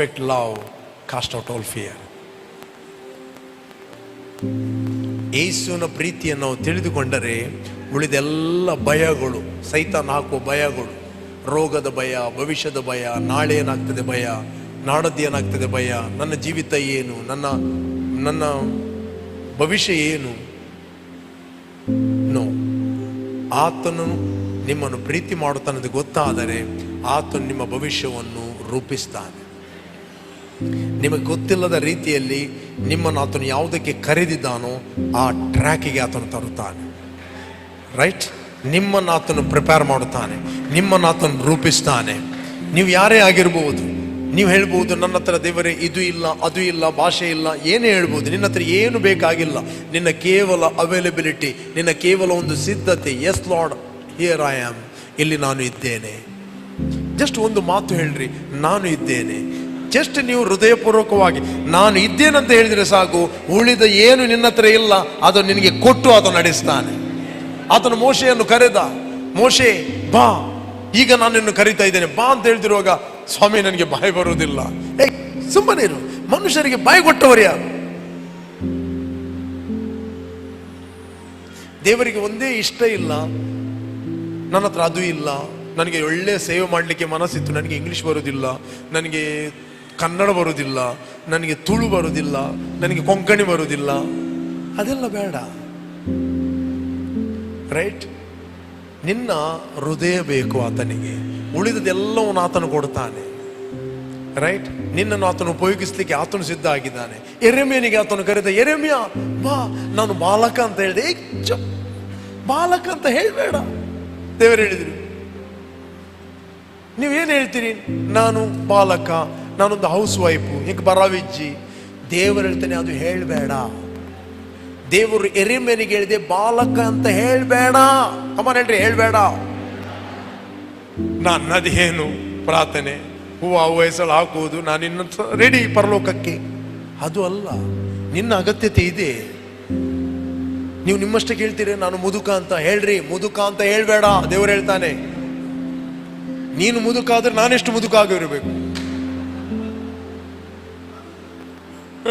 perfect love, cast out all fear. ಯೇಸುವಿನ ಪ್ರೀತಿಯನ್ನು ನಾವು ತಿಳಿದುಕೊಂಡರೆ ಉಳಿದೆಲ್ಲ ಭಯಗಳು, ಸೈತಾನ ಹಾಕುವ ಭಯಗಳು, ರೋಗದ ಭಯ, ಭವಿಷ್ಯದ ಭಯ, ನಾಳೆ ಏನಾಗ್ತದೆ ಭಯ, ನಾಡದ್ದು ಏನಾಗ್ತದೆ ಭಯ, ನನ್ನ ಜೀವಿತ ಏನು, ನನ್ನ ನನ್ನ ಭವಿಷ್ಯ ಏನು? ನೋ ಆತನು ನಿಮ್ಮನ್ನು ಪ್ರೀತಿ ಮಾಡುತ್ತಾನದು ಗೊತ್ತಾದರೆ ಆತನು ನಿಮ್ಮ ಭವಿಷ್ಯವನ್ನು ರೂಪಿಸ್ತಾನೆ. ನಿಮಗೆ ಗೊತ್ತಿಲ್ಲದ ರೀತಿಯಲ್ಲಿ ನಿಮ್ಮನ್ನು ಆತನು ಯಾವುದಕ್ಕೆ ಕರೆದಿದ್ದಾನೋ ಆ ಟ್ರ್ಯಾಕಿಗೆ ಆತನು ತರುತ್ತಾನೆ. ರೈಟ್ ನಿಮ್ಮನ್ನು ಆತನು ಪ್ರಿಪೇರ್ ಮಾಡುತ್ತಾನೆ. ನಿಮ್ಮನ್ನು ಆತನು ರೂಪಿಸ್ತಾನೆ. ನೀವು ಯಾರೇ ಆಗಿರ್ಬೋದು, ನೀವು ಹೇಳ್ಬೋದು, ನನ್ನ ಹತ್ರ ದೇವರೇ, ಇದು ಇಲ್ಲ, ಅದು ಇಲ್ಲ, ಭಾಷೆ ಇಲ್ಲ, ಏನೇ ಹೇಳ್ಬೋದು, ನಿನ್ನ ಹತ್ರ ಏನು ಬೇಕಾಗಿಲ್ಲ. ನಿನ್ನ ಕೇವಲ ಅವೈಲಬಿಲಿಟಿ ನಿನ್ನ ಕೇವಲ ಒಂದು ಸಿದ್ಧತೆ yes lord here I am ಇಲ್ಲಿ ನಾನು ಇದ್ದೇನೆ. ಜಸ್ಟ್ ಒಂದು ಮಾತು ಹೇಳ್ರಿ, ನಾನು ಇದ್ದೇನೆ. ಜಸ್ಟ್ ನೀವು ಹೃದಯಪೂರ್ವಕವಾಗಿ, ನಾನು ಇದ್ದೇನಂತ ಹೇಳಿದರೆ ಸಾಕು, ಉಳಿದ ಏನು ನಿನ್ನ ಹತ್ರ ಇಲ್ಲ ಅದು ನಿನಗೆ ಕೊಟ್ಟು ಆತ ನಡೆಸ್ತಾನೆ. ಆತನು ಮೋಶೆಯನ್ನು ಕರೆದ, ಮೋಶೆ, ಬಾ, ಈಗ ನಾನು ನಿನ್ನ ಕರಿತಾ ಇದ್ದೇನೆ, ಬಾ ಅಂತ ಹೇಳ್ತಿರುವಾಗ, ಸ್ವಾಮಿ, ನನಗೆ ಬಾಯಿ ಬರುವುದಿಲ್ಲ. ಏ, ಸುಮ್ಮನೆ ಇರು, ಮನುಷ್ಯರಿಗೆ ಬಾಯಿ ಕೊಟ್ಟವರು ಯಾರು? ದೇವರಿಗೆ ಒಂದೇ ಇಷ್ಟ ಇಲ್ಲ, ನನ್ನ ಹತ್ರ ಅದು ಇಲ್ಲ, ನನಗೆ ಒಳ್ಳೆ ಸೇವೆ ಮಾಡಲಿಕ್ಕೆ ಮನಸ್ಸಿತ್ತು, ನನಗೆ ಇಂಗ್ಲೀಷ್ ಬರೋದಿಲ್ಲ ನನಗೆ ಕನ್ನಡ ಬರೋದಿಲ್ಲ, ನನಗೆ ತುಳು ಬರೋದಿಲ್ಲ, ನನಗೆ ಕೊಂಕಣಿ ಬರೋದಿಲ್ಲ. ಅದೆಲ್ಲ ಬೇಡ. ರೈಟ್ ನಿನ್ನ ಹೃದಯ ಬೇಕು ಆತನಿಗೆ. ಉಳಿದದೆಲ್ಲವನ್ನು ಆತನು ಕೊಡ್ತಾನೆ. ರೈಟ್ ನಿನ್ನನ್ನು ಆತನು ಉಪಯೋಗಿಸ್ಲಿಕ್ಕೆ ಆತನು ಸಿದ್ಧ ಆಗಿದ್ದಾನೆ. ಎರೆಮಿಯನಿಗೆ ಆತನು ಕರೆದ, ಎರೆಮಿಯ, ಬಾ, ನಾನು ಬಾಲಕ ಅಂತ ಹೇಳಿದೆ. ಬಾಲಕ ಅಂತ ಹೇಳಬೇಡ. ದೇವರು ಹೇಳಿದ್ರು. ನೀವೇನು ಹೇಳ್ತೀರಿ? ನಾನು ಬಾಲಕ ನಾನೊಂದು ಹೌಸ್ ವೈಫು ಹಿಂಗೆ ಬರವಿಜ್ಜಿ ದೇವರು ಹೇಳ್ತಾನೆ, ಅದು ಹೇಳಬೇಡ. ದೇವರು ಎರಿಮೆನಿಗೆ ಹೇಳಿದೆ, ಬಾಲಕ ಅಂತ ಹೇಳಬೇಡ. ಅಮ್ಮ ಹೇಳ್ರಿ, ಹೇಳಬೇಡ. ನನ್ನದೇನು ಪ್ರಾರ್ಥನೆ, ಹೂವು ಆ ವಯಸ್ಸಲ್ಲಿ ಹಾಕುವುದು, ನಾನು ಇನ್ನು ರೆಡಿ ಪರಲೋಕಕ್ಕೆ. ಅದು ಅಲ್ಲ, ನಿನ್ನ ಅಗತ್ಯತೆ ಇದೆ. ನೀವು ನಿಮ್ಮಷ್ಟೇ ಕೇಳ್ತೀರಿ, ನಾನು ಮುದುಕ ಅಂತ ಹೇಳ್ರಿ, ಮುದುಕ ಅಂತ ಹೇಳಬೇಡ, ದೇವರು ಹೇಳ್ತಾನೆ. ನೀನು ಮುದುಕ ಆದ್ರೆ ನಾನೆಷ್ಟು ಮುದುಕ ಆಗಿರಬೇಕು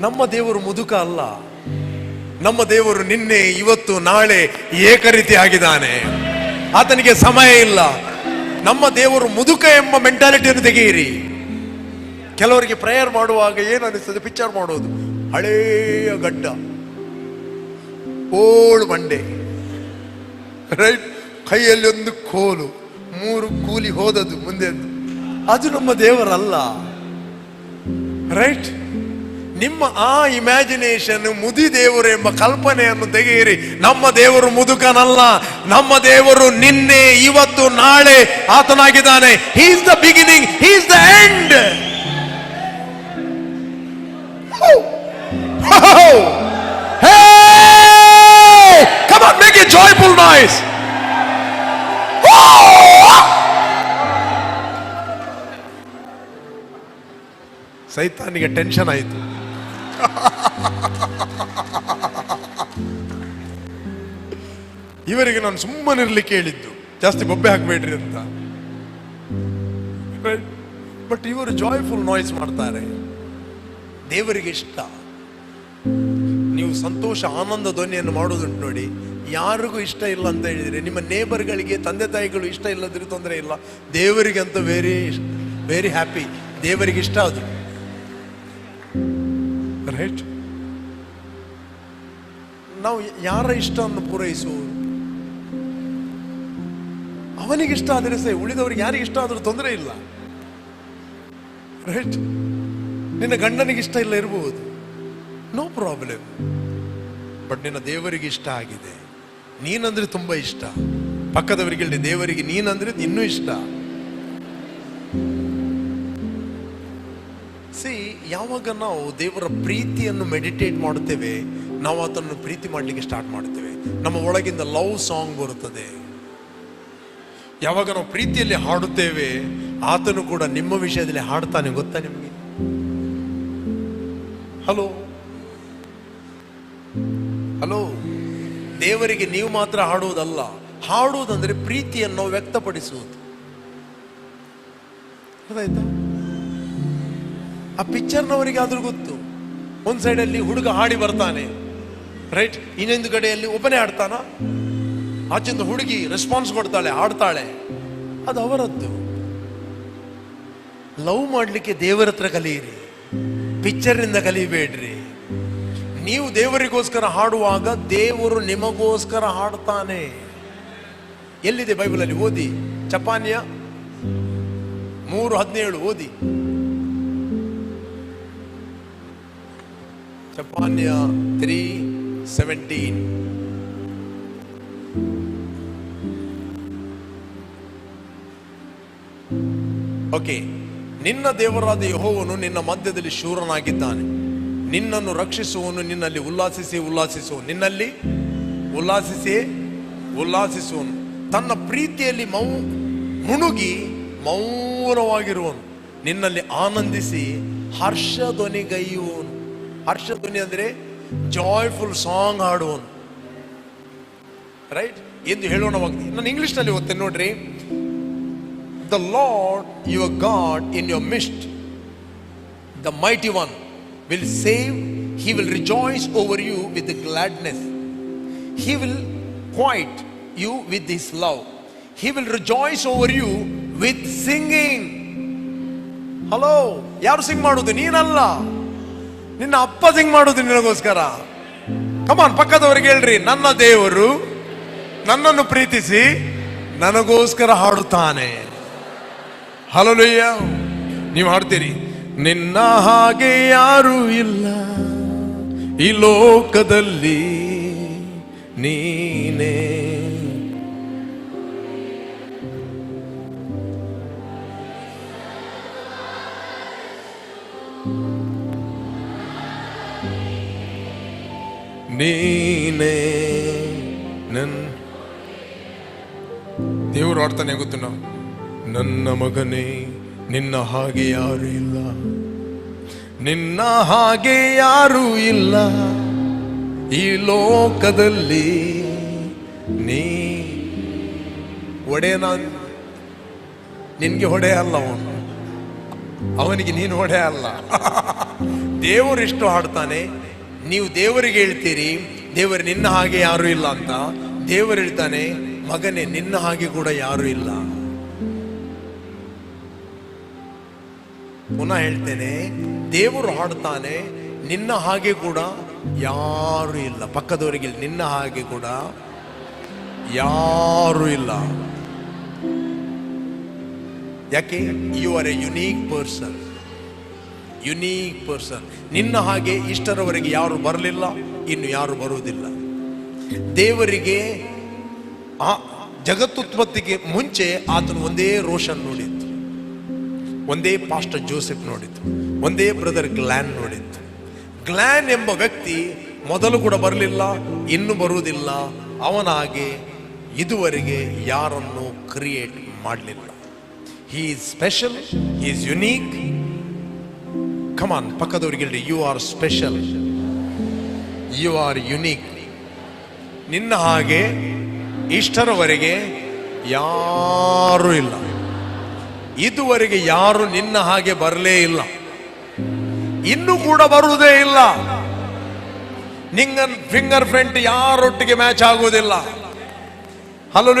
ನಮ್ಮ ದೇವರು ಮುದುಕ ಅಲ್ಲ. ನಮ್ಮ ದೇವರು ನಿನ್ನೆ, ಇವತ್ತು, ನಾಳೆ ಏಕರೀತಿ ಆಗಿದ್ದಾನೆ ಆತನಿಗೆ ಸಮಯ ಇಲ್ಲ. ನಮ್ಮ ದೇವರು ಮುದುಕ ಎಂಬ ಮೆಂಟಾಲಿಟಿಯನ್ನು ತೆಗೆಯಿರಿ. ಕೆಲವರಿಗೆ ಪ್ರೇಯರ್ ಮಾಡುವಾಗ ಏನು ಅನಿಸ್ತದೆ? ಪಿಕ್ಚರ್ ಮಾಡೋದು. ಹಳೆಯ ಗಡ್ಡ. ಓಳು ಬಂಡೆ. ರೈಟ್ ಕೈಯಲ್ಲಿ ಒಂದು ಕೋಲು. ಮೂರು ಕೂಲಿ ಹೋದದ್ದು ಮುಂದೆ ಅದು ನಮ್ಮ ದೇವರಲ್ಲ. ರೈಟ್ ನಿಮ್ಮ ಆ ಇಮ್ಯಾಜಿನೇಷನ್ ಮುದಿ ದೇವರು ಎಂಬ ಕಲ್ಪನೆಯನ್ನು ತೆಗೆಯಿರಿ. ನಮ್ಮ ದೇವರು ಮುದುಕನಲ್ಲ. ನಮ್ಮ ದೇವರು ನಿನ್ನೆ ಇವತ್ತು ನಾಳೆ ಆತನಾಗಿದ್ದಾನೆ. He's the beginning he's the end Come on, ಸೈತಾನಿಗೆ ಟೆನ್ಷನ್ ಆಯಿತು. ಇವರಿಗೆ ನಾನು ಸುಮ್ಮನಿರ್ಲಿಕ್ಕೆ ಹೇಳಿದ್ದು. ಜಾಸ್ತಿ ಬೊಬ್ಬೆ ಹಾಕಬೇಡ್ರಿ ಅಂತ. ಬಟ್ ಇವರು ಜಾಯ್ಫುಲ್ ನಾಯ್ಸ್ ಮಾಡ್ತಾರೆ. ದೇವರಿಗೆ ಇಷ್ಟ. ನೀವು ಸಂತೋಷ, ಆನಂದ ಧ್ವನಿಯನ್ನು ಮಾಡೋದುಂಟು ನೋಡಿ. ಯಾರಿಗೂ ಇಷ್ಟ ಇಲ್ಲ ಅಂತ ಹೇಳಿದ್ರೆ, ನಿಮ್ಮ ನೇಬರ್ಗಳಿಗೆ ತಂದೆ ತಾಯಿಗಳು ಇಷ್ಟ ಇಲ್ಲದ್ರೆ ತೊಂದರೆ ಇಲ್ಲ. ದೇವರಿಗೆ ಅಂತ ವೆರಿ ವೆರಿ ಹ್ಯಾಪಿ ದೇವರಿಗೆ ಇಷ್ಟ ಅದು. ರೈಟ್ ನಾವು ಯಾರ ಇಷ್ಟವನ್ನು ಪೂರೈಸುವುದು? ಅವನಿಗೆ ಇಷ್ಟ ಆದರೆ ಸೇ ಉಳಿದವರಿಗೆ ಯಾರಿಗೆ ಇಷ್ಟ ಆದರೂ ತೊಂದರೆ ಇಲ್ಲ. ರೈಟ್? ನಿನ್ನ ಗಂಡನಿಗೆ ಇಷ್ಟ ಇಲ್ಲ ಇರಬಹುದು. ನೋ ಪ್ರಾಬ್ಲಮ್ ಬಟ್ ನಿನ್ನ ದೇವರಿಗೆ ಇಷ್ಟ ಆಗಿದೆ. ನೀನಂದ್ರೆ ತುಂಬಾ ಇಷ್ಟ. ಪಕ್ಕದವರಿಗೆ ದೇವರಿಗೆ ನೀನಂದ್ರೆ ಇನ್ನೂ ಇಷ್ಟ. ಯಾವಾಗ ನಾವು ದೇವರ ಪ್ರೀತಿಯನ್ನು ಮೆಡಿಟೇಟ್ ಮಾಡುತ್ತೇವೆ, ನಾವು ಅದನ್ನು ಪ್ರೀತಿ ಮಾಡಲಿಕ್ಕೆ ಸ್ಟಾರ್ಟ್ ಮಾಡ್ತೇವೆ ನಮ್ಮ ಒಳಗಿಂದ ಲವ್ ಸಾಂಗ್ ಬರುತ್ತದೆ. ಯಾವಾಗ ನಾವು ಪ್ರೀತಿಯಲ್ಲಿ ಹಾಡುತ್ತೇವೆ, ಆತನು ಕೂಡ ನಿಮ್ಮ ವಿಷಯದಲ್ಲಿ ಹಾಡ್ತಾನೆ ಗೊತ್ತಾ ನಿಮಗೆ? ಹಲೋ ಹಲೋ ದೇವರಿಗೆ ನೀವು ಮಾತ್ರ ಹಾಡುವುದಲ್ಲ, ಹಾಡುವುದಂದ್ರೆ ಪ್ರೀತಿಯನ್ನು ವ್ಯಕ್ತಪಡಿಸುವುದು. ಅರ್ಥಾಯ್ತಾ ಆ ಪಿಕ್ಚರ್ನವರಿಗೆ ಆದರೂ ಗೊತ್ತು. ಒಂದ್ ಸೈಡಲ್ಲಿ ಹುಡುಗ ಹಾಡಿ ಬರ್ತಾನೆ. ರೈಟ್ ಇನ್ನೊಂದು ಕಡೆಯಲ್ಲಿ ಒಬ್ಬನೇ ಆಡ್ತಾನ ಆಚಿಂದ ಹುಡುಗಿ ರೆಸ್ಪಾನ್ಸ್ ಕೊಡ್ತಾಳೆ, ಹಾಡ್ತಾಳೆ. ಅದು ಅವರದ್ದು. ಲವ್ ಮಾಡಲಿಕ್ಕೆ ದೇವರ ಹತ್ರ ಕಲಿಯಿರಿ. ಪಿಕ್ಚರ್ನಿಂದ ಕಲಿಬೇಡ್ರಿ. ನೀವು ದೇವರಿಗೋಸ್ಕರ ಹಾಡುವಾಗ ದೇವರು ನಿಮಗೋಸ್ಕರ ಹಾಡ್ತಾನೆ. ಎಲ್ಲಿದೆ ಬೈಬಲಲ್ಲಿ ಓದಿ. ಚಪಾನ್ಯ ಮೂರು ಹದಿನೇಳು ಓದಿ. ಚಪಾನ್ಯ ತ್ರೀ ಸೆವೆಂಟೀನ್ ಓಕೆ ನಿನ್ನ ದೇವರಾದ ಯಹೋವನು ನಿನ್ನ ಮಧ್ಯದಲ್ಲಿ ಶೂರನಾಗಿದ್ದಾನೆ. ನಿನ್ನನ್ನು ರಕ್ಷಿಸುವನು ನಿನ್ನಲ್ಲಿ ಉಲ್ಲಾಸಿಸಿ ಉಲ್ಲಾಸಿಸುವ ನಿನ್ನಲ್ಲಿ ಉಲ್ಲಾಸಿಸಿ ಉಲ್ಲಾಸಿಸುವನು. ತನ್ನ ಪ್ರೀತಿಯಲ್ಲಿ ಮೌ, ಮುಣುಗಿ ಮೌನವಾಗಿರುವನು. ನಿನ್ನಲ್ಲಿ ಆನಂದಿಸಿ ಹರ್ಷ ಧ್ವನಿಗೈಯುವನು ಹರ್ಷ ಧ್ವನಿ ಅಂದ್ರೆ ಜಾಯ್ಫುಲ್ ಸಾಂಗ್ ಹಾಡುವನು. ರೈಟ್ ಎಂದು ಹೇಳೋಣವಾಗ್ತದೆ ನಾನು ಇಂಗ್ಲಿಷ್ನಲ್ಲಿ ಓದ್ತೇನೆ, ನೋಡ್ರಿ. The lord your god in your midst the mighty one will save he will rejoice over you with gladness he will quiet you with his love he will rejoice over you with singing hello ಯಾರು sing ಮಾಡೋದು? ನೀನಲ್ಲ. ನಿನ್ನ ಅಪ್ಪ ಸಿಂಗ್ ಮಾಡೋದು ನಿನಗೋಸ್ಕರ. ಕಮಾನ್ ಪಕ್ಕದವರಿಗೆ ಹೇಳ್ರಿ, ನನ್ನ ದೇವರು ನನ್ನನ್ನು ಪ್ರೀತಿಸಿ ನನಗೋಸ್ಕರ ಹಾಡುತ್ತಾನೆ. ಹಲಲುಯ್ಯ ನೀವು ಹಾಡ್ತೀರಿ, ನಿನ್ನ ಹಾಗೆ ಯಾರೂ ಇಲ್ಲ, ಈ ಲೋಕದಲ್ಲಿ ನೀನೇ. ನೀನೇ ನನ್ ದೇವರು ಆಡ್ತಾನೆ, ಗೊತ್ತು ನಾವು? ನನ್ನ ಮಗನೇ, ನಿನ್ನ ಹಾಗೆ ಯಾರು ಇಲ್ಲ. ನಿನ್ನ ಹಾಗೆ ಯಾರು ಇಲ್ಲ. ಈ ಲೋಕದಲ್ಲಿ ನೀ ಒಡೆಯನ ನಿನಗೆ ಹೊಡೆ ಅಲ್ಲ ಅವನು. ಅವನಿಗೆ ನೀನು ಹೊಡೆ ಅಲ್ಲ. ದೇವರು ಇಷ್ಟು ಹಾಡ್ತಾನೆ. ನೀವು ದೇವರಿಗೆ ಹೇಳ್ತೀರಿ, ದೇವರು ನಿನ್ನ ಹಾಗೆ ಯಾರೂ ಇಲ್ಲ ಅಂತ. ದೇವರು ಹೇಳ್ತಾನೆ, ಮಗನೇ, ನಿನ್ನ ಹಾಗೆ ಕೂಡ ಯಾರೂ ಇಲ್ಲ. ಪುನಃ ಹೇಳ್ತೇನೆ, ದೇವರು ಹಾಡ್ತಾನೆ, ನಿನ್ನ ಹಾಗೆ ಕೂಡ ಯಾರು ಇಲ್ಲ. ಪಕ್ಕದವರಿಗೆ ನಿನ್ನ ಹಾಗೆ ಕೂಡ ಯಾರು ಇಲ್ಲ. ಯಾಕೆ? You are a unique person unique person ನಿನ್ನ ಹಾಗೆ ಇಷ್ಟರವರೆಗೆ ಯಾರು ಬರಲಿಲ್ಲ, ಇನ್ನು ಯಾರು ಬರುವುದಿಲ್ಲ. ದೇವರಿಗೆ, ಆ ಜಗತ್ತುತ್ಪತ್ತಿಗೆ ಮುಂಚೆ ಆತನು ಒಂದೇ ರೋಷನ್ ನೋಡಿತ್ತು ಒಂದೇ ಪಾಸ್ಟರ್ ಜೋಸೆಫ್ ನೋಡಿತ್ತು ಒಂದೇ ಬ್ರದರ್ ಗ್ಲ್ಯಾನ್ ನೋಡಿತ್ತು ಗ್ಲ್ಯಾನ್ ಎಂಬ ವ್ಯಕ್ತಿ ಮೊದಲು ಕೂಡ ಬರಲಿಲ್ಲ, ಇನ್ನು ಬರುವುದಿಲ್ಲ. ಅವನಾಗೆ ಇದುವರೆಗೆ ಯಾರನ್ನು ಕ್ರಿಯೇಟ್ ಮಾಡಲಿಲ್ಲ. He is special is unique come on ಪಕ್ಕದವರಿಗೆ ಹೇಳಿ you are special you are unique ನಿನ್ನ ಹಾಗೆ ಇಷ್ಟರವರೆಗೆ ಯಾರೂ ಇಲ್ಲ ಇದುವರೆಗೆ ಯಾರು ನಿನ್ನ ಹಾಗೆ ಬರಲೇ ಇಲ್ಲ ಇನ್ನು ಕೂಡ ಬರುವುದೇ ಇಲ್ಲ ನಿಂಗ ಫಿಂಗರ್ ಪ್ರಿಂಟ್ ಯಾರೊಟ್ಟಿಗೆ ಮ್ಯಾಚ್ ಆಗುವುದಿಲ್ಲ ಹಲೋ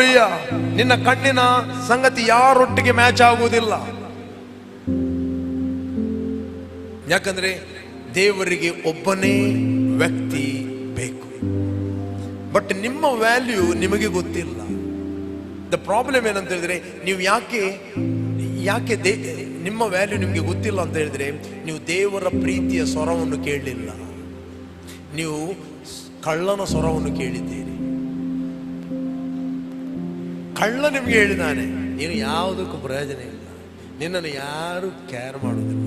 ನಿನ್ನ ಕಣ್ಣಿನ ಸಂಗತಿ ಯಾರೊಟ್ಟಿಗೆ ಮ್ಯಾಚ್ ಆಗುವುದಿಲ್ಲ ಯಾಕಂದ್ರೆ ದೇವರಿಗೆ ಒಬ್ಬನೇ ವ್ಯಕ್ತಿ ಬೇಕು. ಬಟ್ ನಿಮ್ಮ ವ್ಯಾಲ್ಯೂ ನಿಮಗೆ ಗೊತ್ತಿಲ್ಲ. ದ ಪ್ರಾಬ್ಲಮ್ ಏನಂತ ಹೇಳಿದ್ರೆ, ನೀವು ಯಾಕೆ ಯಾಕೆ ದೇ, ನಿಮ್ಮ ವ್ಯಾಲ್ಯೂ ನಿಮಗೆ ಗೊತ್ತಿಲ್ಲ ಅಂತ ಹೇಳಿದ್ರೆ, ನೀವು ದೇವರ ಪ್ರೀತಿಯ ಸ್ವರವನ್ನು ಕೇಳಲಿಲ್ಲ. ನೀವು ಕಳ್ಳನ ಸ್ವರವನ್ನು ಕೇಳಿದ್ದೀರಿ. ಕಳ್ಳ ನಿಮಗೆ ಹೇಳಿದಾನೆ, ನೀನು ಯಾವುದಕ್ಕೂ ಪ್ರಯೋಜನ ಇಲ್ಲ. ನಿನ್ನನ್ನು ಯಾರು ಕೇರ್ ಮಾಡುವುದಿಲ್ಲ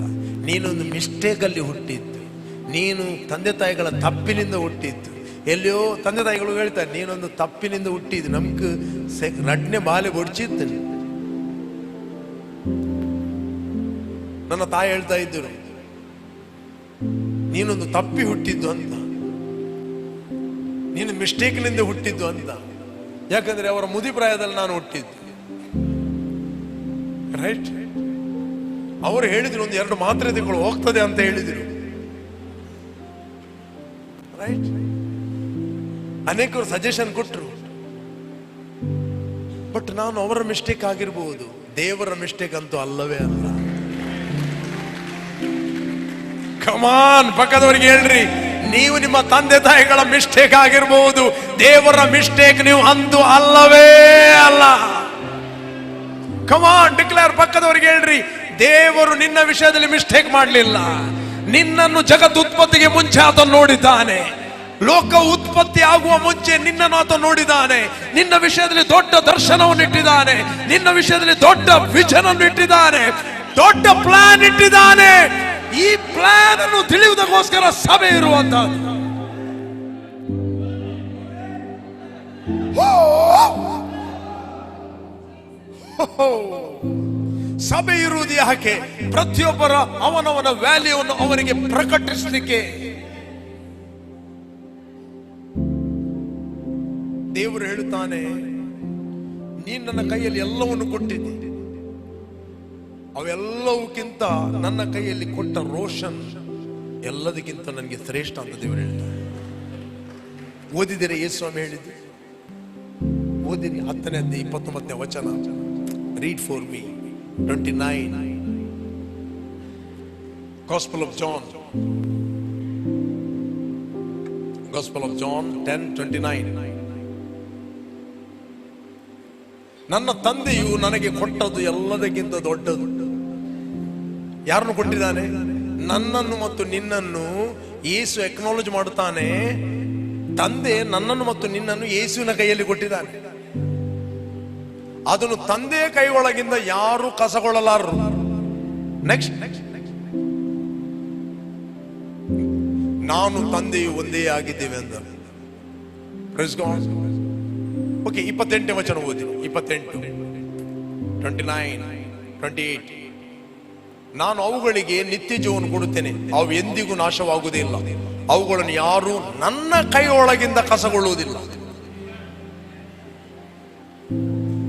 ನೀನೊಂದು ಮಿಸ್ಟೇಕಲ್ಲಿ ಹುಟ್ಟಿದ್ದು ನೀನು ತಂದೆ ತಾಯಿಗಳ ತಪ್ಪಿನಿಂದ ಹುಟ್ಟಿದ್ದು ಎಲ್ಲಿಯೋ ತಂದೆ ತಾಯಿಗಳು ಹೇಳ್ತಾರೆ, ನೀನೊಂದು ತಪ್ಪಿನಿಂದ ಹುಟ್ಟಿದ್ದು ನಮ್ಗೆ ಸೆ, ರಡ್ನೆ ಬಾಲೆ ಬೊಡ್ಚಿತ್ತು. ನನ್ನ ತಾಯಿ ಹೇಳ್ತಾ ಇದ್ದರು, ನೀನೊಂದು ತಪ್ಪಿ ಹುಟ್ಟಿದ್ದು ಅಂತ. ನೀನು ಮಿಸ್ಟೇಕ್ನಿಂದ ಹುಟ್ಟಿದ್ದು ಅಂತ. ಯಾಕಂದ್ರೆ ಅವರ ಮುದಿ ಪ್ರಾಯದಲ್ಲಿ ನಾನು ಹುಟ್ಟಿದ್ದು. ರೈಟ್ ಅವರು ಹೇಳಿದ್ರು, ಒಂದು ಎರಡು ಮಾತ್ರೆ ಹೋಗ್ತದೆ ಅಂತ ಹೇಳಿದ್ರು. ರೈಟ್ ಅನೇಕರು ಸಜೆಷನ್ ಕೊಟ್ಟರು ಬಟ್ ನಾನು ಅವರ ಮಿಸ್ಟೇಕ್ ಆಗಿರ್ಬೋದು. ದೇವರ ಮಿಸ್ಟೇಕ್ ಅಂತೂ ಅಲ್ಲವೇ ಅಲ್ಲ. ಕಮಾನ್ ಪಕ್ಕದವರಿಗೆ ಹೇಳ್ರಿ. ನೀವು ನಿಮ್ಮ ತಂದೆ ತಾಯಿಗಳ ಮಿಸ್ಟೇಕ್ ಆಗಿರಬಹುದು ದೇವರ ಮಿಸ್ಟೇಕ್ ನೀವು ಅಂತೂ ಅಲ್ಲವೇ ಅಲ್ಲ. ಕಮಾನ್ ಡಿಕ್ಲೇರ್ ಪಕ್ಕದವರಿಗೆ ಹೇಳ್ರಿ. ದೇವರು ನಿನ್ನ ವಿಷಯದಲ್ಲಿ ಮಿಸ್ಟೇಕ್ ಮಾಡಲಿಲ್ಲ. ನಿನ್ನನ್ನು ಜಗತ್ ಉತ್ಪತ್ತಿಗೆ ಮುಂಚೆ ಆತ ನೋಡಿದ್ದಾನೆ. ಲೋಕ ಉತ್ಪತ್ತಿ ಆಗುವ ಮುಂಚೆ ನಿನ್ನನ್ನು ಆತ ನೋಡಿದ್ದಾನೆ. ನಿನ್ನ ವಿಷಯದಲ್ಲಿ ದೊಡ್ಡ ದರ್ಶನವನ್ನು ಇಟ್ಟಿದ್ದಾನೆ. ನಿನ್ನ ವಿಷಯದಲ್ಲಿ ದೊಡ್ಡ ವಿಷನ್ ಅನ್ನು ಇಟ್ಟಿದ್ದಾನೆ. ದೊಡ್ಡ ಪ್ಲಾನ್ ಇಟ್ಟಿದ್ದಾನೆ. ಈ ಪ್ಲಾನ್ ಅನ್ನು ತಿಳಿಯುವುದಕ್ಕೋಸ್ಕರ ಸಭೆ ಇರುವಂತಹದ್ದು. ಸಭೆ ಇರುವುದು ಯಾಕೆ? ಪ್ರತಿಯೊಬ್ಬರ ಅವನವನ ವ್ಯಾಲ್ಯೂವನ್ನು ಅವರಿಗೆ ಪ್ರಕಟಿಸಲಿಕ್ಕೆ. ದೇವರು ಹೇಳುತ್ತಾನೆ, ನೀನು ನನ್ನ ಕೈಯಲ್ಲಿ ಎಲ್ಲವನ್ನು ಕೊಟ್ಟಿದ್ದೆ. ಅವೆಲ್ಲವಕ್ಕಿಂತ ನನ್ನ ಕೈಯಲ್ಲಿ ಕೊಟ್ಟ ರೋಷನ್ ಎಲ್ಲದಕ್ಕಿಂತ ನನಗೆ ಶ್ರೇಷ್ಠ ಅಂತ ದೇವರು ಹೇಳ್ತಾರೆ ಓದಿದರೆ ಯೇಸ್ವಾಮಿ ಸ್ವಾಮಿ ಹೇಳಿದ್ದು? ಓದಿರಿ ಹತ್ತನೇ ಇಪ್ಪತ್ತೊಂಬತ್ತನೇ ವಚನ. Read for me twenty nine gospel of John gospel of John ten twenty nine ನನ್ನ ತಂದೆಯು ನನಗೆ ಕೊಟ್ಟದ್ದು ಎಲ್ಲದಕ್ಕಿಂತ ದೊಡ್ಡದು. ಯಾರನ್ನು ಕೊಟ್ಟಿದ್ದಾನೆ? ನನ್ನನ್ನು ಮತ್ತು ನಿನ್ನನ್ನು ಯೇಸು ಎಕ್ನಾಲಜ್ ಮಾಡುತ್ತಾನೆ. ತಂದೆ ನನ್ನನ್ನು ಮತ್ತು ನಿನ್ನನ್ನು ಯೇಸುವಿನ ಕೈಯಲ್ಲಿ ಕೊಟ್ಟಿದ್ದಾನೆ. ಅದನ್ನು ತಂದೆ ಕೈ ಒಳಗಿಂದ ಯಾರು ಕಸಗೊಳ್ಳಲಾರರು. ನೆಕ್ಸ್ಟ್ ನಾನು ತಂದೆಯು ಒಂದೇ ಆಗಿದ್ದೇವೆ ಅಂದ್ರೆ ಓಕೆ ಇಪ್ಪತ್ತೆಂಟನೇ ವಚನ ಓದಿ ಇಪ್ಪತ್ತೆಂಟು ಟ್ವೆಂಟಿ ನೈನ್ ಟ್ವೆಂಟಿ ಏಟ್ ನಾನು ಅವುಗಳಿಗೆ ನಿತ್ಯ ಜೀವನ ಕೊಡುತ್ತೇನೆ. ಅವು ಎಂದಿಗೂ ನಾಶವಾಗುವುದೇ ಇಲ್ಲ. ಅವುಗಳನ್ನು ಯಾರು ನನ್ನ ಕೈಯೊಳಗಿಂದ ಕಸಗೊಳ್ಳುವುದಿಲ್ಲ.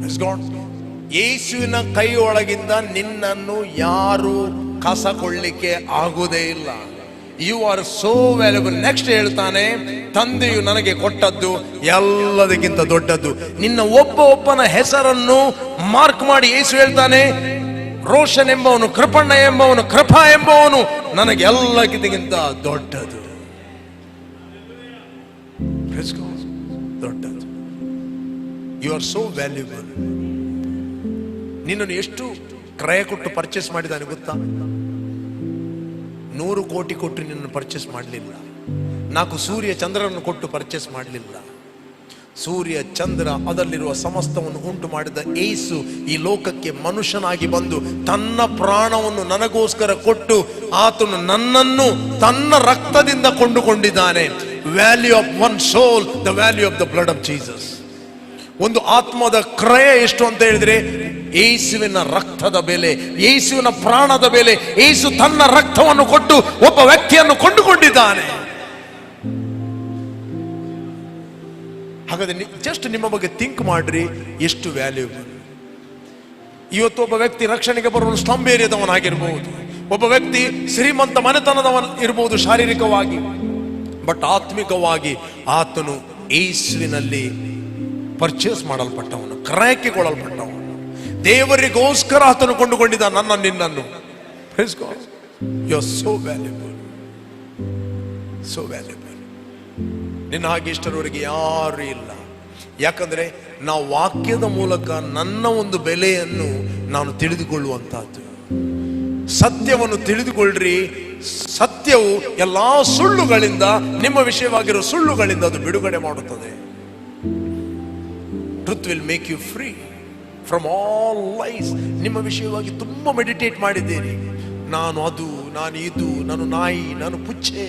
Praise ಕೈ ಒಳಗಿಂದ ನಿನ್ನನ್ನು ಯಾರು ಕಸಕೊಳ್ಳಿಕ್ಕೆ ಆಗುವುದೇ ಇಲ್ಲ. You are so valuable next ಹೇಳ್ತಾನೆ, ತಂದೆಯು ನನಗೆ ಕೊಟ್ಟದ್ದು ಎಲ್ಲದಕ್ಕಿಂತ ದೊಡ್ಡದ್ದು. ನಿನ್ನ ಒಬ್ಬ ಒಬ್ಬನ ಹೆಸರನ್ನು ಮಾರ್ಕ್ ಮಾಡಿ ಯೇಸು ಹೇಳ್ತಾನೆ, ರೋಷನ್ ಎಂಬವನು, ಕೃಪಣ್ಣ ಎಂಬವನು, ಕೃಪಾ ಎಂಬವನು ನನಗೆ ಎಲ್ಲಕ್ಕಿಂತ ದೊಡ್ಡದು. ದೊಡ್ಡ ಯು ಆರ್ ಸೋ ವ್ಯಾಲ್ಯೂಬಲ್ ನಿನ್ನನ್ನು ಎಷ್ಟು ಕ್ರಯ ಕೊಟ್ಟು ಪರ್ಚೇಸ್ ಮಾಡಿದಾನೆ ಗೊತ್ತಾ? ನೂರು ಕೋಟಿ ಕೊಟ್ಟು ನಿನ್ನನ್ನು ಪರ್ಚೇಸ್ ಮಾಡಲಿಲ್ಲ. ನಾಲ್ಕು ಸೂರ್ಯ ಚಂದ್ರನನ್ನು ಕೊಟ್ಟು ಪರ್ಚೇಸ್ ಮಾಡಲಿಲ್ಲ. ಸೂರ್ಯ, ಚಂದ್ರ ಅದರಲ್ಲಿರುವ ಸಮಸ್ತವನ್ನು ಉಂಟು ಮಾಡಿದ ಏಸು ಈ ಲೋಕಕ್ಕೆ ಮನುಷ್ಯನಾಗಿ ಬಂದು ತನ್ನ ಪ್ರಾಣವನ್ನು ನನಗೋಸ್ಕರ ಕೊಟ್ಟು ಆತನು ನನ್ನನ್ನು ತನ್ನ ರಕ್ತದಿಂದ ಕೊಂಡುಕೊಂಡಿದ್ದಾನೆ. Value of one soul the value of the blood of Jesus ಒಂದು ಆತ್ಮದ ಕ್ರಯ ಎಷ್ಟು ಅಂತ ಹೇಳಿದ್ರೆ, ಯೇಸುವಿನ ರಕ್ತದ ಬೆಲೆ, ಯೇಸುವಿನ ಪ್ರಾಣದ ಬೆಲೆ, ಯೇಸು ತನ್ನ ರಕ್ತವನ್ನು ಕೊಟ್ಟು ಒಬ್ಬ ವ್ಯಕ್ತಿಯನ್ನು ಕೊಂಡುಕೊಂಡಿದ್ದಾನೆ. ಹಾಗಾದ್ರೆ ಜಸ್ಟ್ ನಿಮ್ಮ ಬಗ್ಗೆ ಥಿಂಕ್ ಮಾಡ್ರಿ, ಎಷ್ಟು ವ್ಯಾಲ್ಯೂಬಲ್ ಇವತ್ತು ಒಬ್ಬ ವ್ಯಕ್ತಿ ರಕ್ಷಣೆಗೆ ಬರುವ ಸ್ತಂಭ ಏರಿಯಾದವನಾಗಿರ್ಬಹುದು ಒಬ್ಬ ವ್ಯಕ್ತಿ ಶ್ರೀಮಂತ ಮನೆತನದವನ್ ಇರಬಹುದು ಶಾರೀರಿಕವಾಗಿ. ಬಟ್ ಆತ್ಮಿಕವಾಗಿ ಆತನು ಏಸುವಿನಲ್ಲಿ ಪರ್ಚೇಸ್ ಮಾಡಲ್ಪಟ್ಟವನು ಕ್ರಯಕ್ಕೆಗೊಳ್ಳಲ್ಪಟ್ಟವನು ದೇವರಿಗೋಸ್ಕರ ಆತನು ಕೊಂಡುಕೊಂಡಿದ್ದ ನನ್ನ ನಿನ್ನನ್ನು. ಸೋ ವ್ಯಾಲ್ಯೂಬಲ್ ಸೋ ವ್ಯಾಲ್ಯೂಬಲ್ ನಿನ್ನ ಹಾಗೆ ಇಷ್ಟರವರೆಗೆ ಯಾರು ಇಲ್ಲ. ಯಾಕಂದ್ರೆ ನಾವು ವಾಕ್ಯದ ಮೂಲಕ ನನ್ನ ಒಂದು ಬೆಲೆಯನ್ನು ನಾನು ತಿಳಿದುಕೊಳ್ಳುವಂತಹದ್ದು ಸತ್ಯವನ್ನು ತಿಳಿದುಕೊಳ್ಳ್ರಿ. ಸತ್ಯವು ಎಲ್ಲಾ ಸುಳ್ಳುಗಳಿಂದ, ನಿಮ್ಮ ವಿಷಯವಾಗಿರೋ ಸುಳ್ಳುಗಳಿಂದ ಅದು ಬಿಡುಗಡೆ ಮಾಡುತ್ತದೆ. Truth will make you free from all lies ನಿಮ್ಮ ವಿಷಯವಾಗಿ ತುಂಬ ಮೆಡಿಟೇಟ್ ಮಾಡಿದ್ದೇನೆ. ನಾನು ಅದು, ನಾನು ಇದು, ನಾನು ನಾಯಿ, ನಾನು ಪುಚ್ಚೆ.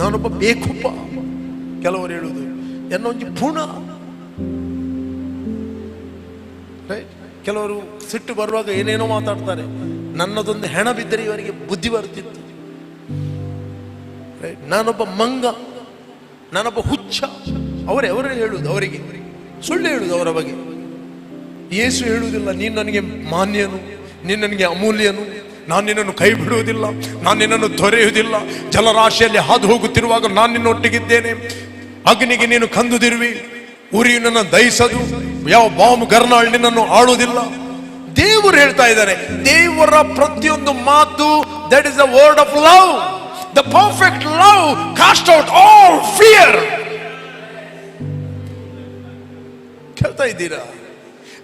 ನಾನೊಬ್ಬ ಬೇಕುಪ್ಪ ಕೆಲವರು ಹೇಳುವುದು, ಎನ್ನೊಂದು ಪುಣ? ಕೆಲವರು ಸಿಟ್ಟು ಬರುವಾಗ ಏನೇನೋ ಮಾತಾಡ್ತಾರೆ. ನನ್ನದೊಂದು ಹೆಣ ಬಿದ್ದರೆ ಇವರಿಗೆ ಬುದ್ಧಿ ಬರ್ತಿತ್ತು? ನಾನೊಬ್ಬ ಮಂಗ, ನಾನೊಬ್ಬ ಹುಚ್ಚ. ಅವರೇ ಅವರೇ ಹೇಳುವುದು, ಅವರಿಗೆ. ಸುಳ್ಳು ಹೇಳುವುದು ಅವರ ಬಗ್ಗೆ. ಯೇಸು ಹೇಳುವುದಿಲ್ಲ, ನೀನು ನನಗೆ ಮಾನ್ಯನು ನಿನ್ನನಿಗೆ ಅಮೂಲ್ಯನು, ನಾನು ನಿನ್ನನ್ನು ಕೈ ಬಿಡುವುದಿಲ್ಲ ನಾನು ನಿನ್ನನ್ನು ತೊರೆಯುವುದಿಲ್ಲ. ಜಲರಾಶಿಯಲ್ಲಿ ಹಾದು ಹೋಗುತ್ತಿರುವಾಗ ನಾನು ನಿನ್ನೊಟ್ಟಿಗಿದ್ದೇನೆ. ಅಗ್ನಿಗೆ ನೀನು ಕಂದುದಿರುವಿ, ಉರಿಯು ನನ್ನ ದಹಿಸದು, ಯಾವ ಬಾಂಬ್ ಗರ್ನಾಳ್ ನಿನ್ನನ್ನು ಆಳುವುದಿಲ್ಲ. ದೇವರು ಹೇಳ್ತಾ ಇದ್ದಾರೆ, ದೇವರ ಪ್ರತಿಯೊಂದು ಮಾತು that is the word of love the perfect love cast out all fear ಕೇಳ್ತಾ ಇದ್ದೀರಾ?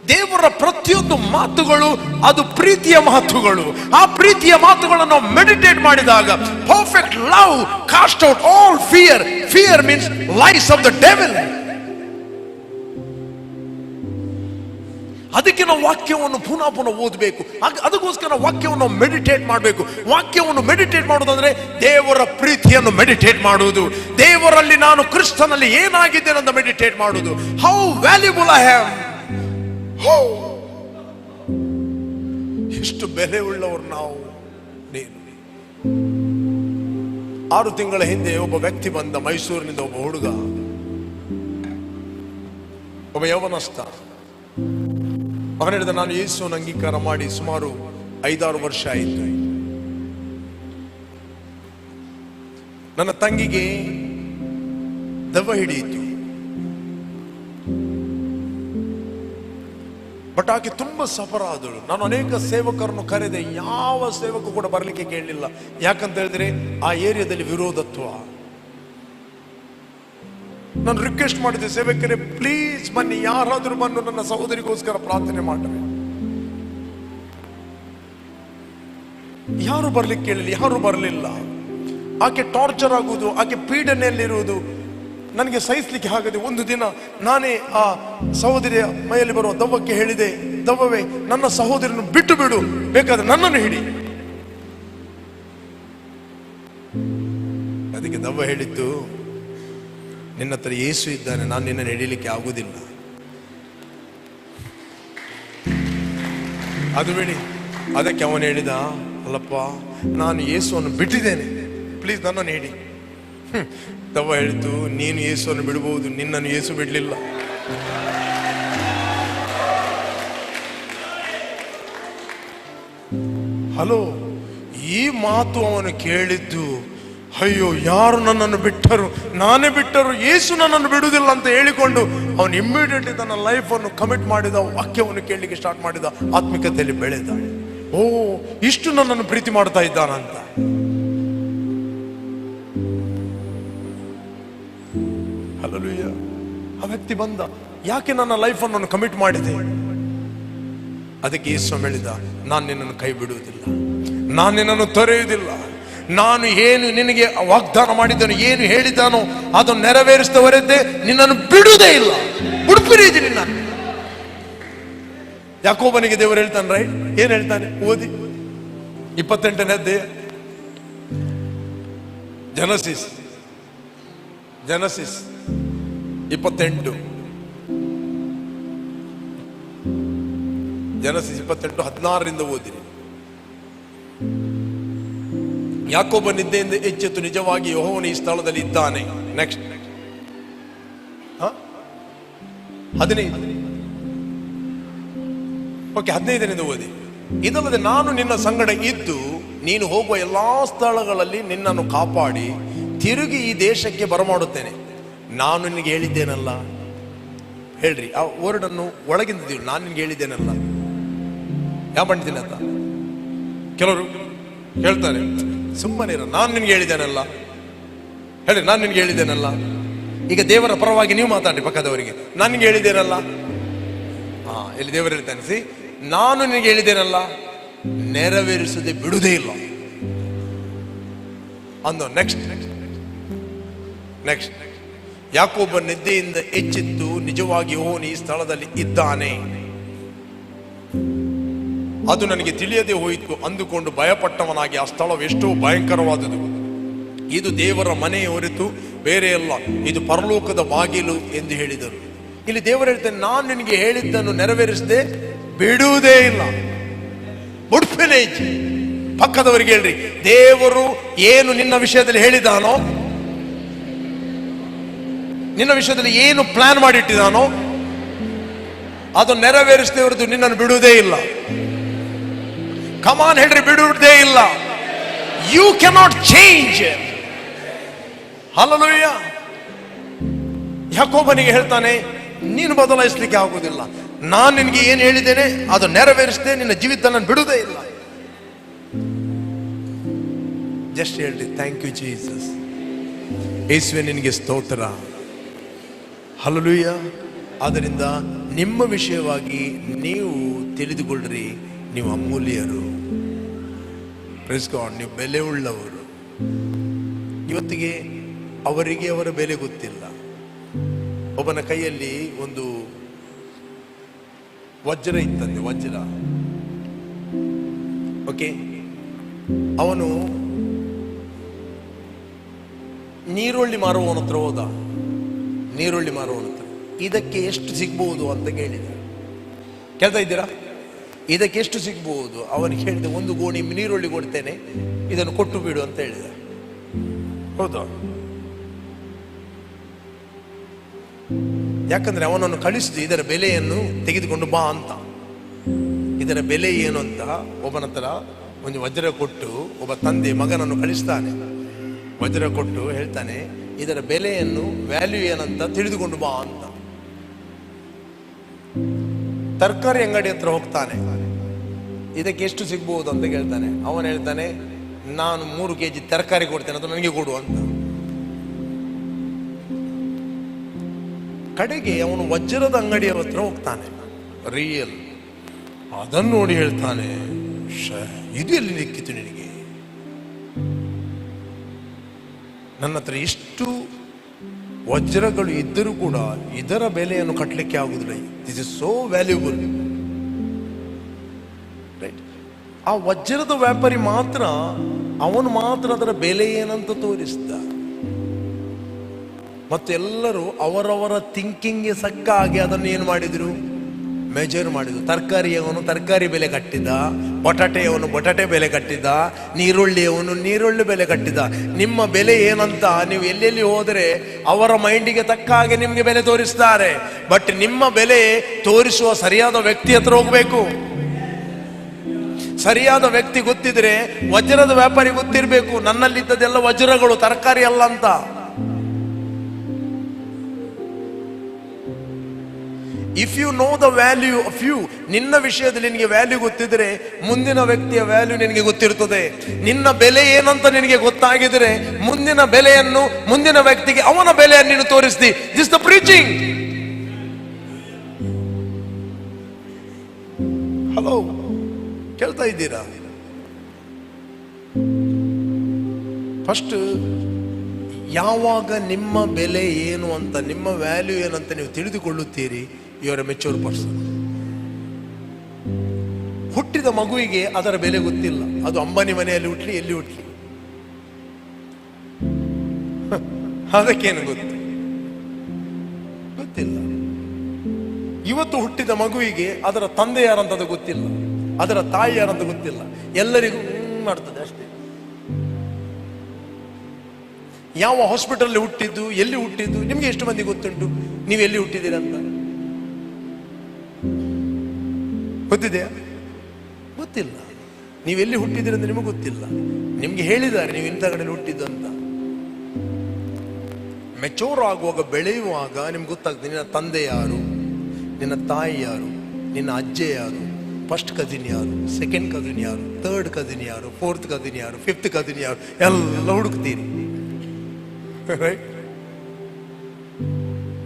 ದೇವರ ಪ್ರತಿಯೊಂದು ಮಾತುಗಳು ಅದು ಪ್ರೀತಿಯ ಮಾತುಗಳು. ಆ ಪ್ರೀತಿಯ ಮಾತುಗಳನ್ನು ಮೆಡಿಟೇಟ್ ಮಾಡಿದಾಗ perfect love cast out all fear fear means lies of the devil ಅದಕ್ಕೆ ನಾವು ವಾಕ್ಯವನ್ನು ಪುನಃ ಪುನಃ ಓದಬೇಕು ಅದಕ್ಕೋಸ್ಕರ ವಾಕ್ಯವನ್ನು ಮೆಡಿಟೇಟ್ ಮಾಡಬೇಕು. ವಾಕ್ಯವನ್ನು ಮೆಡಿಟೇಟ್ ಮಾಡೋದಂದ್ರೆ ದೇವರ ಪ್ರೀತಿಯನ್ನು ಮೆಡಿಟೇಟ್ ಮಾಡುವುದು. ದೇವರಲ್ಲಿ ನಾನು ಕ್ರಿಸ್ತನಲ್ಲಿ ಏನಾಗಿದ್ದೇನೆ ಅಂತ ಮೆಡಿಟೇಟ್ ಮಾಡುವುದು. How valuable I have how ಎಷ್ಟು ಬೆಲೆ ಉಳ್ಳವರು ನಾವು. ನೀನು. ಆರು ತಿಂಗಳ ಹಿಂದೆ ಒಬ್ಬ ವ್ಯಕ್ತಿ ಬಂದ ಮೈಸೂರಿನಿಂದ ಒಬ್ಬ ಹುಡುಗ. ಒಬ್ಬ ಯೌವನಸ್ಥ. ಅವನು ಹೇಳಿದ ನಾನು ಯೇಸುವನ್ನು ಅಂಗೀಕಾರ ಮಾಡಿ ಸುಮಾರು ಐದಾರು ವರ್ಷ ಆಯಿತು. ನನ್ನ ತಂಗಿಗೆ ದೆವ್ವ ಹಿಡಿಯಿತು. ಬಟ್ ಆಕೆ ತುಂಬಾ ಸಫರ ಆದಳು. ನಾನು ಅನೇಕ ಸೇವಕರನ್ನು ಕರೆದೆ, ಯಾವ ಸೇವಕ ಕೂಡ ಬರಲಿಕ್ಕೆ ಕೇಳಲಿಲ್ಲ. ಯಾಕಂತ ಹೇಳಿದ್ರೆ ಆ ಏರಿಯಾದಲ್ಲಿ ವಿರೋಧತ್ವ. ನಾನು ರಿಕ್ವೆಸ್ಟ್ ಮಾಡಿದೆ ಸೇವಕರೇ ಪ್ಲೀಸ್ ಬನ್ನಿ, ಯಾರಾದರೂ ಬಂದು ನನ್ನ ಸಹೋದರಿಗೋಸ್ಕರ ಪ್ರಾರ್ಥನೆ ಮಾಡ್ರಿ ಯಾರು ಬರ್ಲಿಕ್ಕೆ ಕೇಳಲಿ, ಯಾರು ಬರಲಿಲ್ಲ. ಆಕೆ ಟಾರ್ಚರ್ ಆಗುವುದು, ಆಕೆ ಪೀಡನೆಯಲ್ಲಿರುವುದು ನನಗೆ ಸಹಿಸ್ಲಿಕ್ಕೆ ಆಗದೆ ಒಂದು ದಿನ ನಾನೇ ಆ ಸಹೋದರಿಯ ಮೈಯಲ್ಲಿ ಬರುವ ದವ್ವಕ್ಕೆ ಹೇಳಿದೆ, ದವ್ವವೇ, ನನ್ನ ಸಹೋದರಿಯನ್ನು ಬಿಟ್ಟು ಬಿಡು ಬೇಕಾದ್ರೆ ನನ್ನನ್ನು ಹಿಡಿ. ಅದಕ್ಕೆ ದವ್ವ ಹೇಳಿದ್ದು ನಿನ್ನ ಹತ್ರ ಏಸು ಇದ್ದಾನೆ, ನಾನು ನಿನ್ನನ್ನು ಹಿಡಿಲಿಕ್ಕೆ ಆಗುವುದಿಲ್ಲ ಅದು ಬಿಡಿ, ಅದಕ್ಕೆ ಅವನು ಹೇಳಿದ, ಅಲ್ಲಪ್ಪ, ನಾನು ಯೇಸುವನ್ನು ಬಿಟ್ಟಿದ್ದೇನೆ. ಪ್ಲೀಸ್ ನನ್ನನ್ನು ಹಿಡಿ ತವ ಹೇಳ್ತು, ನೀನು ಯೇಸುವನ್ನು ಬಿಡಬಹುದು, ನಿನ್ನನ್ನು ಯೇಸು ಬಿಡಲಿಲ್ಲ. ಹಲೋ, ಈ ಮಾತು ಅವನು ಕೇಳಿದ್ದು ಅಯ್ಯೋ, ಯಾರು ನನ್ನನ್ನು ಬಿಟ್ಟರು? ನಾನೇ ಬಿಟ್ಟರು ಏಸು ನನ್ನನ್ನು ಬಿಡುವುದಿಲ್ಲ ಅಂತ ಹೇಳಿಕೊಂಡು ಅವನು ಇಮ್ಮಿಡಿಯೇಟ್ಲಿ ತನ್ನ ಲೈಫನ್ನು ಕಮಿಟ್ ಮಾಡಿದ, ವಾಕ್ಯವನ್ನು ಕೇಳಲಿಕ್ಕೆ ಸ್ಟಾರ್ಟ್ ಮಾಡಿದ, ಆತ್ಮಿಕತೆಯಲ್ಲಿ ಬೆಳೆದ ಓ, ಇಷ್ಟು ನನ್ನನ್ನು ಪ್ರೀತಿ ಮಾಡ್ತಾ ಇದ್ದಾನಂತ. ಅಲ್ಲೂಯ್ಯ ಆ ವ್ಯಕ್ತಿ ಬಂದ, ಯಾಕೆ ನನ್ನ ಲೈಫನ್ನು ನಾನು ಕಮಿಟ್ ಮಾಡಿದೆ? ಅದಕ್ಕೆ ಯೇಸು ಹೇಳಿದ, ನಾನು ನಿನ್ನನ್ನು ಕೈ ಬಿಡುವುದಿಲ್ಲ. ನಾನು ನಿನ್ನನ್ನು ತೊರೆಯುವುದಿಲ್ಲ. ನಾನು ಏನು ನಿನಗೆ ವಾಗ್ದಾನ ಮಾಡಿದ್ದಾನೋ, ಏನು ಹೇಳಿದ್ದಾನೋ ಅದನ್ನು ನೆರವೇರಿಸಿದವರದ್ದೇ ನಿನ್ನನ್ನು ಬಿಡುವುದೇ ಇಲ್ಲ. ಬಿಡುಪಿರೀತಿ ನಿನ್ನ ಯಾಕೋಬನಿಗೆ ದೇವರು ಹೇಳ್ತಾನೆ ರೈಟ್ ಏನು ಹೇಳ್ತಾನೆ? ಓದಿ. ಇಪ್ಪತ್ತೆಂಟನೇ ಅಧ್ಯಾಯ. ಜನಸಿಸ್ ಜನಸಿಸ್ ಇಪ್ಪತ್ತೆಂಟು. ಜನಸಿಸ್ ಇಪ್ಪತ್ತೆಂಟು ಹದಿನಾರರಿಂದ ಓದಿರಿ ಯಾಕೊಬ್ಬ ನಿದ್ದೆಯಿಂದ ಎಚ್ಚೆತ್ತು ನಿಜವಾಗಿ ಯಹೋವನ ಈ ಸ್ಥಳದಲ್ಲಿ ಇದ್ದಾನೆ. ನೆಕ್ಸ್ಟ್ ಹದಿನೈದು ಓಕೆ ಹದಿನೈದರಿಂದ ಓದಿ. ಇದಲ್ಲದೆ ನಾನು ನಿನ್ನ ಸಂಗಡ ಇದ್ದು ನೀನು ಹೋಗುವ ಎಲ್ಲಾ ಸ್ಥಳಗಳಲ್ಲಿ ನಿನ್ನನ್ನು ಕಾಪಾಡಿ ತಿರುಗಿ ಈ ದೇಶಕ್ಕೆ ಬರಮಾಡುತ್ತೇನೆ. ನಾನು ನಿನಗೆ ಹೇಳಿದ್ದೇನಲ್ಲ? ಹೇಳ್ರಿ. ಆ ವರ್ಡನ್ನು ಒಳಗಿಂದ ನಾನು ನಿನಗೆ ಹೇಳಿದ್ದೇನಲ್ಲ? ಯಾವ ಮಾಡಿದ್ದೀನಿ ಅಂತ ಕೆಲವರು ಹೇಳ್ತಾರೆ. ಸುಮ್ಮನೆ ಇರ ನಾನು ನಿನ್ಗೆ ಹೇಳಿದ್ದೇನಲ್ಲ? ಹೇಳಿ, ನಾನು ನಿನ್ಗೆ ಹೇಳಿದ್ದೇನಲ್ಲ? ಈಗ ದೇವರ ಪರವಾಗಿ ನೀವು ಮಾತಾಡಿ ಪಕ್ಕದವರಿಗೆ. ನಾನು ನಿನ್ಗೆ ಹೇಳಿದ್ದೇನಲ್ಲ? ಹಾ, ಇಲ್ಲಿ ದೇವರು ಹೇಳ್ತಾನೆ, ಸಿ, ನಾನು ನಿನಗೆ ಹೇಳಿದ್ದೇನಲ್ಲ? ನೆರವೇರಿಸದೆ ಬಿಡುವುದೇ ಇಲ್ಲ. ಅಂದು ನೆಕ್ಸ್ಟ್ ನೆಕ್ಸ್ಟ್ ಯಾಕೊಬ್ಬ ನಿದ್ದೆಯಿಂದ ಹೆಚ್ಚಿತ್ತು ನಿಜವಾಗಿ ಓನ್ ಈ ಸ್ಥಳದಲ್ಲಿ ಇದ್ದಾನೆ. ಅದು ನನಗೆ ತಿಳಿಯದೆ ಹೋಯಿತು ಅಂದುಕೊಂಡು ಭಯಪಟ್ಟವನಾಗಿ ಆ ಸ್ಥಳವೆಷ್ಟೋ ಭಯಂಕರವಾದುದು ಇದು ದೇವರ ಮನೆಯ ಹೊರತು ಬೇರೆ ಅಲ್ಲ, ಇದು ಪರಲೋಕದ ಬಾಗಿಲು ಎಂದು ಹೇಳಿದರು. ಇಲ್ಲಿ ದೇವರು ಹೇಳ್ತಾನೆ, ನಾನು ನಿನಗೆ ಹೇಳಿದ್ದನ್ನು ನೆರವೇರಿಸದೆ ಬಿಡುವುದೇ ಇಲ್ಲ. ಉಡ್ಪಿನೇಜ್ ಪಕ್ಕದವರಿಗೆ ಹೇಳ್ರಿ, ದೇವರು ಏನು ನಿನ್ನ ವಿಷಯದಲ್ಲಿ ಹೇಳಿದಾನೋ, ನಿನ್ನ ವಿಷಯದಲ್ಲಿ ಏನು ಪ್ಲಾನ್ ಮಾಡಿಟ್ಟಿದಾನೋ, ಅದು ನೆರವೇರಿಸದೆ ಹೊರತು ನಿನ್ನನ್ನು ಬಿಡುವುದೇ ಇಲ್ಲ. ಕಮಾನ್ ಹೇಳ್ರಿ, ಬಿಡುವುದೇ ಇಲ್ಲ. ಯು ಕೆನಾಟ್ ಚೇಂಜ್ ಹಲಲುಯ್ಯ ಯಾಕೋಬನಿಗೆ ಹೇಳ್ತಾನೆ, ನೀನು ಬದಲಾಯಿಸ್ಲಿಕ್ಕೆ ಆಗುವುದಿಲ್ಲ. ನಾನು ನಿನಗೆ ಏನು ಹೇಳಿದ್ದೇನೆ, ಅದು ನೆರವೇರಿಸದೆ, ನಿನ್ನ ಜೀವಿತ ನಾನು ಬಿಡುವುದೇ ಇಲ್ಲ. ಜಸ್ಟ್ ಹೇಳ್ರಿ ಥ್ಯಾಂಕ್ ಯು ಜೀಸಸ್ ಯೇಸುವೆ ನಿನಗೆ ಸ್ತೋತ್ರ. ಹಲಲುಯ್ಯ ಆದ್ದರಿಂದ ನಿಮ್ಮ ವಿಷಯವಾಗಿ ನೀವು ತಿಳಿದುಕೊಳ್ಳ್ರಿ, ನೀವು ಅಮೂಲ್ಯರು. ಗಾಡ್ ನೀವು ಬೆಲೆ ಉಳ್ಳವರು. ಇವತ್ತಿಗೆ ಅವರಿಗೆ ಅವರ ಬೆಲೆ ಗೊತ್ತಿಲ್ಲ. ಒಬ್ಬನ ಕೈಯಲ್ಲಿ ಒಂದು ವಜ್ರ ಇತ್ತಂತೆ, ವಜ್ರ. ಓಕೆ ಅವನು ನೀರುಳ್ಳಿ ಮಾರುವವನ ಹತ್ರ ಹೋದ. ನೀರುಳ್ಳಿ ಮಾರುವವನ ಹತ್ರ. ಇದಕ್ಕೆ ಎಷ್ಟು ಸಿಗ್ಬಹುದು ಅಂತ ಕೇಳಿದ. ಕೇಳ್ತಾ ಇದ್ದೀರಾ? ಇದಕ್ಕೆ ಎಷ್ಟು ಸಿಗ್ಬೋದು? ಅವನಿಗೆ ಹೇಳಿದ ಒಂದು ಗೋಣಿ ನೀರುಳ್ಳಿ ಕೊಡ್ತೇನೆ, ಇದನ್ನು ಕೊಟ್ಟು ಬಿಡು ಅಂತ ಹೇಳಿದ. ಹೌದು. ಯಾಕಂದ್ರೆ ಅವನನ್ನು ಕಳಿಸಿದ, ಇದರ ಬೆಲೆಯನ್ನು ತೆಗೆದುಕೊಂಡು ಬಾ ಅಂತ. ಇದರ ಬೆಲೆ ಏನು ಅಂತ ಒಬ್ಬನ ಹತ್ರ ಒಂದು ವಜ್ರ ಕೊಟ್ಟು ಒಬ್ಬ ತಂದೆ ಮಗನನ್ನು ಕಳಿಸ್ತಾನೆ. ವಜ್ರ ಕೊಟ್ಟು ಹೇಳ್ತಾನೆ, ಇದರ ಬೆಲೆಯನ್ನು ವ್ಯಾಲ್ಯೂ ಏನಂತ ತಿಳಿದುಕೊಂಡು ಬಾ ಅಂತ. ತರಕಾರಿ ಅಂಗಡಿ ಹತ್ರ ಹೋಗ್ತಾನೆ. ಇದಕ್ಕೆ ಎಷ್ಟು ಸಿಗ್ಬಹುದು ಅಂತ ಕೇಳ್ತಾನೆ ಅವನು ಹೇಳ್ತಾನೆ, ನಾನು ಮೂರು ಕೆ ಜಿ ತರಕಾರಿ ಕೊಡ್ತೇನೆ, ಅದು ನನಗೆ ಕೊಡು ಅಂತ. ಕಡೆಗೆ ಅವನು ವಜ್ರದ ಅಂಗಡಿಯ ಹತ್ರ ಹೋಗ್ತಾನೆ. ರಿಯಲ್. ಅದನ್ನು ನೋಡಿ ಹೇಳ್ತಾನೆ ಇದು ಎಲ್ಲಿ ನಿಕ್ಕಿತು ನಿನಗೆ? ನನ್ನ ಹತ್ರ ಎಷ್ಟು ವಜ್ರಗಳು ಇದ್ದರೂ ಕೂಡ ಇದರ ಬೆಲೆಯನ್ನು ಕಟ್ಟಲಿಕ್ಕೆ ಆಗುವುದಿಲ್ಲ. This is so valuable right ಆ ವಜ್ರದ ವ್ಯಾಪಾರಿ ಮಾತ್ರ, ಅವನು ಮಾತ್ರ ಅದರ ಬೆಲೆ ಏನಂತ ತೋರಿಸಿದ. ಮತ್ತು ಎಲ್ಲರೂ ಅವರವರ ಥಿಂಕಿಂಗ್ಗೆ ಸಕ್ಕ ಹಾಗೆ ಅದನ್ನು ಏನು ಮಾಡಿದ್ರು. ಮೆಜರ್ ಮಾಡಿದ್ರು ತರಕಾರಿಯವನು ತರಕಾರಿ ಬೆಲೆ ಕಟ್ಟಿದ. ಬಟಾಟೆಯವನು ಬಟಾಟೆ ಬೆಲೆ ಕಟ್ಟಿದ, ನೀರುಳ್ಳಿಯವನು ನೀರುಳ್ಳಿ ಬೆಲೆ ಕಟ್ಟಿದ. ನಿಮ್ಮ ಬೆಲೆ ಏನಂತ ನೀವು ಎಲ್ಲೆಲ್ಲಿ ಹೋದರೆ ಅವರ ಮೈಂಡಿಗೆ ತಕ್ಕ ಹಾಗೆ ನಿಮಗೆ ಬೆಲೆ ತೋರಿಸ್ತಾರೆ. ಬಟ್ ನಿಮ್ಮ ಬೆಲೆ ತೋರಿಸುವ ಸರಿಯಾದ ವ್ಯಕ್ತಿ ಹತ್ರ ಹೋಗಬೇಕು. ಸರಿಯಾದ ವ್ಯಕ್ತಿ ಗೊತ್ತಿದ್ರೆ ವಜ್ರದ ವ್ಯಾಪಾರಿ ಗೊತ್ತಿರಬೇಕು. ನನ್ನಲ್ಲಿದ್ದದೆಲ್ಲ ವಜ್ರಗಳು, ತರಕಾರಿ ಅಲ್ಲ ಅಂತ. If you know the value of you ನಿನ್ನ ವಿಷಯದಲ್ಲಿ ನಿನಗೆ ವ್ಯಾಲ್ಯೂ ಗೊತ್ತಿದ್ರೆ, ಮುಂದಿನ ವ್ಯಕ್ತಿಯ ವ್ಯಾಲ್ಯೂ ನಿನಗೆ ಗೊತ್ತಿರುತ್ತದೆ ನಿನ್ನ ಬೆಲೆ ಏನಂತ ನಿನಗೆ ಗೊತ್ತಾಗಿದ್ರೆ, ಮುಂದಿನ ಬೆಲೆಯನ್ನು, ಮುಂದಿನ ವ್ಯಕ್ತಿಗೆ ಅವನ ಬೆಲೆಯನ್ನು ನೀನು ತೋರಿಸ್ತಿ ದಿಸ್ ದ ಪ್ರೀಚಿಂಗ್ ಹಲೋ ಕೇಳ್ತಾ ಇದ್ದೀರಾ? ಫಸ್ಟ್ ಯಾವಾಗ ನಿಮ್ಮ ಬೆಲೆ ಏನು ಅಂತ, ನಿಮ್ಮ ವ್ಯಾಲ್ಯೂ ಏನಂತ ನೀವು ತಿಳಿದುಕೊಳ್ಳುತ್ತೀರಿ? ಇವರ ಮೆಚೂರ್ ಪರ್ಸನ್ ಹುಟ್ಟಿದ ಮಗುವಿಗೆ ಅದರ ಬೆಲೆ ಗೊತ್ತಿಲ್ಲ. ಅದು ಅಂಬಾನಿ ಮನೆಯಲ್ಲಿ ಹುಟ್ಲಿ, ಎಲ್ಲಿ ಹುಟ್ಲಿ? ಅದಕ್ಕೇನು ಗೊತ್ತು? ಗೊತ್ತಿಲ್ಲ. ಇವತ್ತು ಹುಟ್ಟಿದ ಮಗುವಿಗೆ ಅದರ ತಂದೆ ಯಾರಂತ ಅದು ಗೊತ್ತಿಲ್ಲ. ಅದರ ತಾಯಿ ಯಾರಂತ ಗೊತ್ತಿಲ್ಲ. ಎಲ್ಲರಿಗೂ ಮಾಡ್ತದೆ ಅಷ್ಟೇ. ಯಾವ ಹಾಸ್ಪಿಟಲ್ ಹುಟ್ಟಿದ್ದು, ಎಲ್ಲಿ ಹುಟ್ಟಿದ್ದು, ನಿಮ್ಗೆ ಎಷ್ಟು ಮಂದಿ ಗೊತ್ತುಂಟು? ನೀವು ಎಲ್ಲಿ ಹುಟ್ಟಿದ್ದೀರಂತ? ಗೊತ್ತಿದೆಯಾ? ಗೊತ್ತಿಲ್ಲ. ನೀವೆಲ್ಲಿ ಹುಟ್ಟಿದ್ದೀರಿ ಅಂತ ನಿಮಗೆ ಗೊತ್ತಿಲ್ಲ. ನಿಮ್ಗೆ ಹೇಳಿದ್ದಾರೆ ನೀವು ಇಂಥ ಕಡೆ ಹುಟ್ಟಿದ್ದು ಅಂತ. ಮೆಚೋರ್ ಆಗುವಾಗ ಬೆಳೆಯುವಾಗ ನಿಮ್ಗೆ ಗೊತ್ತಾಗ್ತದೆ, ನಿನ್ನ ತಂದೆ ಯಾರು, ನಿನ್ನ ತಾಯಿ ಯಾರು, ನಿನ್ನ ಅಜ್ಜೆ ಯಾರು ಫಸ್ಟ್ ಕಸಿನ್ ಯಾರು ಸೆಕೆಂಡ್ ಕಸಿನ್ ಯಾರು ಥರ್ಡ್ ಕಸಿನ್ ಯಾರು ಫೋರ್ತ್ ಕಸಿನ್ ಯಾರು ಫಿಫ್ತ್ ಕಸಿನ್ ಯಾರು, ಎಲ್ಲ ಹುಡುಕ್ತೀರಿ. ರೈಟ್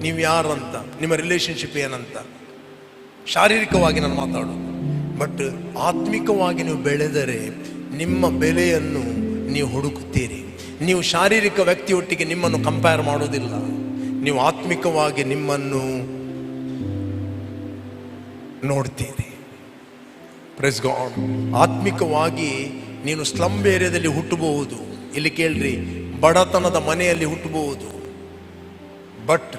ನೀವು ಯಾರಂತ? ನಿಮ್ಮ ರಿಲೇಶನ್ಶಿಪ್ ಏನಂತ? ಶಾರೀರಿಕವಾಗಿ ನಾನು ಮಾತಾಡೋದು ಬಟ್ ಆತ್ಮಿಕವಾಗಿ ನೀವು ಬೆಳೆದರೆ ನಿಮ್ಮ ಬೆಲೆಯನ್ನು ನೀವು ಹುಡುಕುತ್ತೀರಿ. ನೀವು ಶಾರೀರಿಕ ವ್ಯಕ್ತಿಯೊಟ್ಟಿಗೆ ನಿಮ್ಮನ್ನು ಕಂಪೇರ್ ಮಾಡೋದಿಲ್ಲ ನೀವು ಆತ್ಮಿಕವಾಗಿ ನಿಮ್ಮನ್ನು ನೋಡ್ತೀರಿ. ಪ್ರೆಸ್ ಗಾಡ್ ಆತ್ಮಿಕವಾಗಿ ನೀನು ಸ್ಲಮ್ ಏರಿಯಾದಲ್ಲಿ ಹುಟ್ಟಬಹುದು. ಇಲ್ಲಿ ಕೇಳ್ರಿ, ಬಡತನದ ಮನೆಯಲ್ಲಿ ಹುಟ್ಟಬಹುದು. ಬಟ್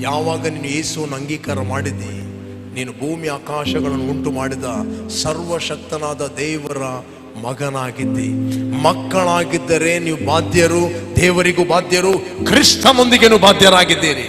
ಯಾವಾಗ ನೀನು ಯೇಸುವನ್ನು ಅಂಗೀಕಾರ ಮಾಡಿದಿ ನೀನು ಭೂಮಿ ಆಕಾಶಗಳನ್ನು ಉಂಟು ಮಾಡಿದ ಸರ್ವಶಕ್ತನಾದ ದೇವರ ಮಗನಾಗಿದ್ದಿ. ಮಕ್ಕಳಾಗಿದ್ದರೆ ನೀವು ಬಾಧ್ಯರು, ದೇವರಿಗೂ ಬಾಧ್ಯರು ಕ್ರಿಸ್ತನೊಂದಿಗೆನೂ ಬಾಧ್ಯರಾಗಿದ್ದೀರಿ.